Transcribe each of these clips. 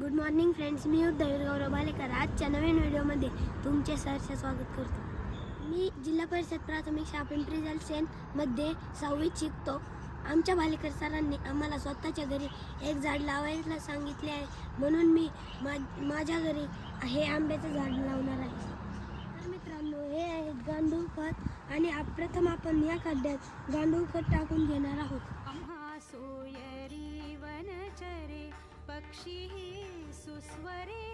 Good morning friends मी उद्धव गौरव बालेकर. आजच्या नवीन व्हिडिओमध्ये तुमचे सहर्ष स्वागत करतो. मी जिल्हा परिषद प्राथमिक शाळा पिंपरी जलसेनमध्ये सहावीत शिकतो. आमच्या भालेकर सरांनी आम्हाला स्वतःच्या घरी एक झाड लावायला सांगितले आहे. म्हणून मी मा माझ्या घरी हे आंब्याचं झाड लावणार आहे. तर मित्रांनो हे आहे गांडूळ खत आणि आप- प्रथम आपण या खड्ड्यात गांडूळ खत टाकून घेणार आहोत. आम्हा सोयरी पक्षी सुस्वरे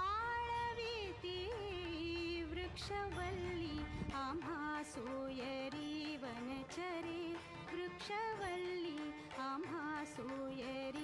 आळवीती वृक्षवल्ली आम्हा सोयरी वनचरे वृक्षवल्ली आम्हा सोयरी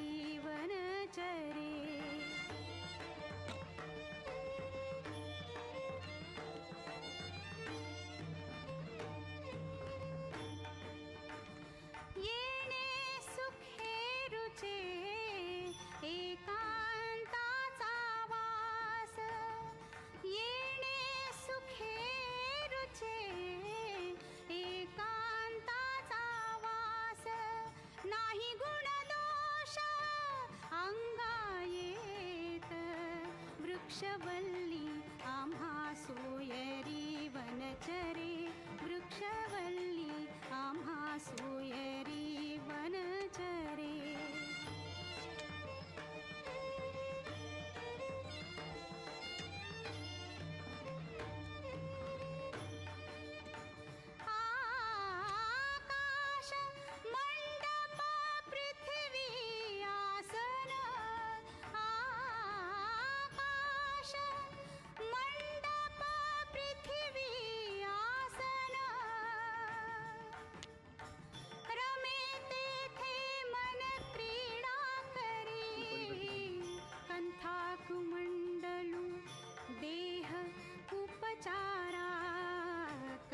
वृक्षवल्ली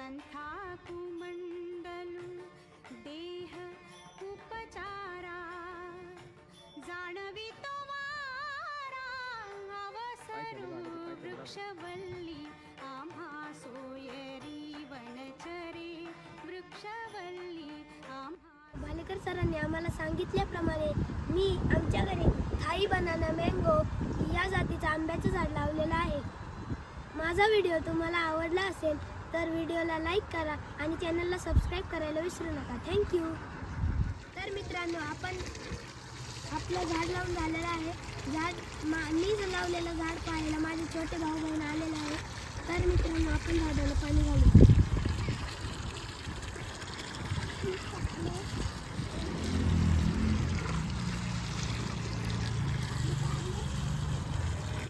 कंथा कुमंडलू देह उपचारा जाणवी तो वारा अवसरू वृक्षवल्ली आम्हा सोयरी वनचरे वृक्षवल्ली आम्हा भालेकर सरांनी आम्हाला सांगितल्याप्रमाणे मी आमच्या घरी थाई बनाना मँगो या जातीचं आंब्याचं झाड लावलेलं आहे. माझा व्हिडिओ तुम्हाला आवडला असेल तर व्हिडिओला लाईक करा आणि चॅनलला सबस्क्राईब करायला विसरू नका. थँक्यू तर मित्रांनो आपण आपलं झाड लावून झालेलं आहे. झाड मा मी जर लावलेलं झाड पाहायला. माझे छोटे भाऊ बहीण आलेलं आहे. तर मित्रांनो आपण झाडाला पाणी घालू.